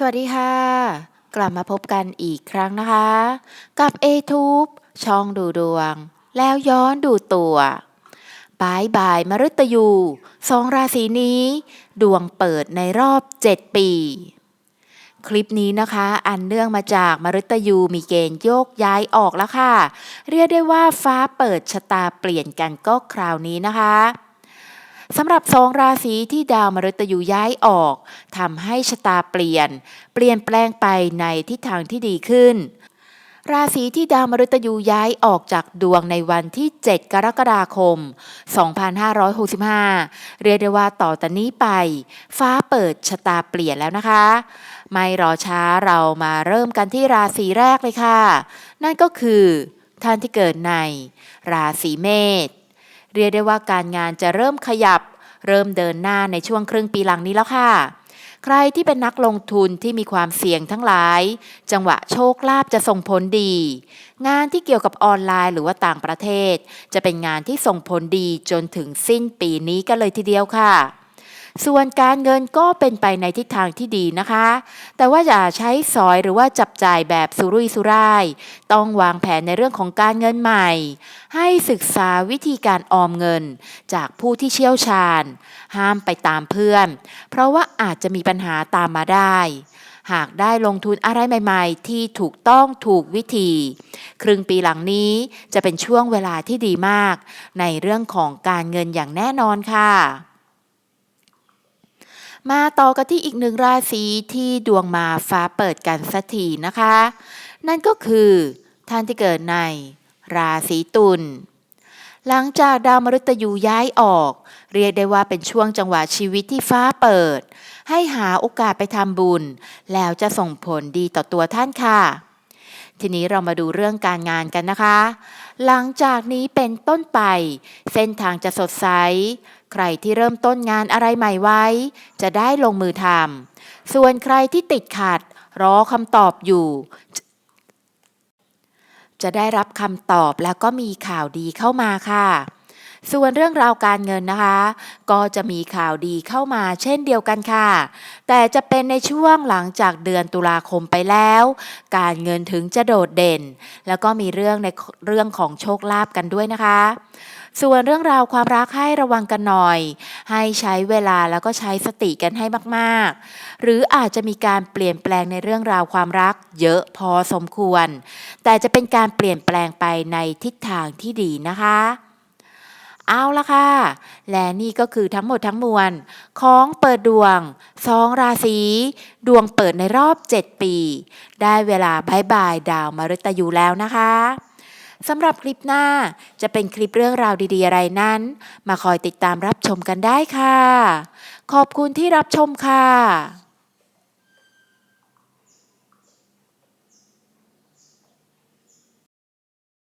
สวัสดีค่ะ กลับมาพบกันอีกครั้งนะคะ กับ a t u b e ช่องดูดวง แล้วย้อนดูตัวบายบายมฤตยูสองราศีนี้ ดวงเปิดในรอบ 7 ปี คลิปนี้นะคะ อันเนื่องมาจากมฤตยูมีเกณฑ์โยกย้ายออกแล้วค่ะ เรียกได้ว่าฟ้าเปิดชะตาเปลี่ยนกันก็คราวนี้นะคะ สำหรับสองราศีที่ดาวมฤตยูย้ายออกทำให้ชะตาเปลี่ยน เปลี่ยนแปลงไปในทิศทางที่ดีขึ้น ราศีที่ดาวมฤตยูย้ายออกจากดวงในวันที่ 7 กรกฎาคม 2565 เรียกได้ว่าต่อแต่นี้ไป ฟ้าเปิดชะตาเปลี่ยนแล้วนะคะ ไม่รอช้าเรามาเริ่มกันที่ราศีแรกเลยค่ะ นั่นก็คือท่านที่เกิดใน ราศีเมษ เรียกได้ว่าการงานจะเริ่มขยับ เริ่มเดินหน้าในช่วงครึ่งปีหลังนี้แล้วค่ะ ใครที่เป็นนักลงทุนที่มีความเสี่ยงทั้งหลาย จังหวะโชคลาภจะส่งผลดี งานที่เกี่ยวกับออนไลน์หรือว่าต่างประเทศ จะเป็นงานที่ส่งผลดีจนถึงสิ้นปีนี้กันเลยทีเดียวค่ะ ส่วนการเงินก็เป็นไปในทิศทางที่ดีนะคะ แต่ว่าอย่าใช้สอยหรือว่าจับจ่ายแบบสุรุ่ยสุร่าย ต้องวางแผนในเรื่องของการเงินใหม่ ให้ศึกษาวิธีการออมเงิน จากผู้ที่เชี่ยวชาญ ห้ามไปตามเพื่อน เพราะว่าอาจจะมีปัญหาตามมาได้ หากได้ลงทุนอะไรใหม่ๆ ที่ถูกต้องถูกวิธี ครึ่งปีหลังนี้จะเป็นช่วงเวลาที่ดีมาก ในเรื่องของการเงินอย่างแน่นอนค่ะ มาต่อกันที่อีกหนึ่งราศีที่ดวงมาฟ้าเปิดกันสักทีนะคะ นั่นก็คือท่านที่เกิดในราศีตุลหลังจากดาวมฤตยูย้ายออก เรียกได้ว่าเป็นช่วงจังหวะชีวิตที่ฟ้าเปิด ให้หาโอกาสไปทำบุญ แล้วจะส่งผลดีต่อตัวท่านค่ะ ทีนี้เรามาดูเรื่องการงานกันนะคะ หลังจากนี้เป็นต้นไป เส้นทางจะสดใส ใครที่เริ่มต้นงานอะไรใหม่ไว้ จะได้ลงมือทำส่วนใครที่ติดขัด รอคำตอบอยู่ จะได้รับคำตอบแล้วก็มีข่าวดีเข้ามาค่ะ ส่วนเรื่องราวการเงินนะคะ ก็จะมีข่าวดีเข้ามาเช่นเดียวกันค่ะ แต่จะเป็นในช่วงหลังจากเดือนตุลาคมไปแล้ว การเงินถึงจะโดดเด่น แล้วก็มีเรื่องในเรื่องของโชคลาภกันด้วยนะคะ ส่วนเรื่องราวความรักให้ระวังกันหน่อย ให้ใช้เวลาแล้วก็ใช้สติกันให้มากๆ หรืออาจจะมีการเปลี่ยนแปลงในเรื่องราวความรัก เยอะพอสมควร แต่จะเป็นการเปลี่ยนแปลงไปในทิศทางที่ดีนะคะ เอาละค่ะ และนี่ก็คือทั้งหมดทั้งมวล ของเปิดดวงสองราศีดวงเปิดในรอบ 7 ปี ได้เวลาบายบายดาวมฤตยูแล้วนะคะสำหรับคลิปหน้าจะเป็นคลิปเรื่องราวดีๆอะไรนั้น มาคอยติดตามรับชมกันได้ค่ะ ขอบคุณที่รับชมค่ะ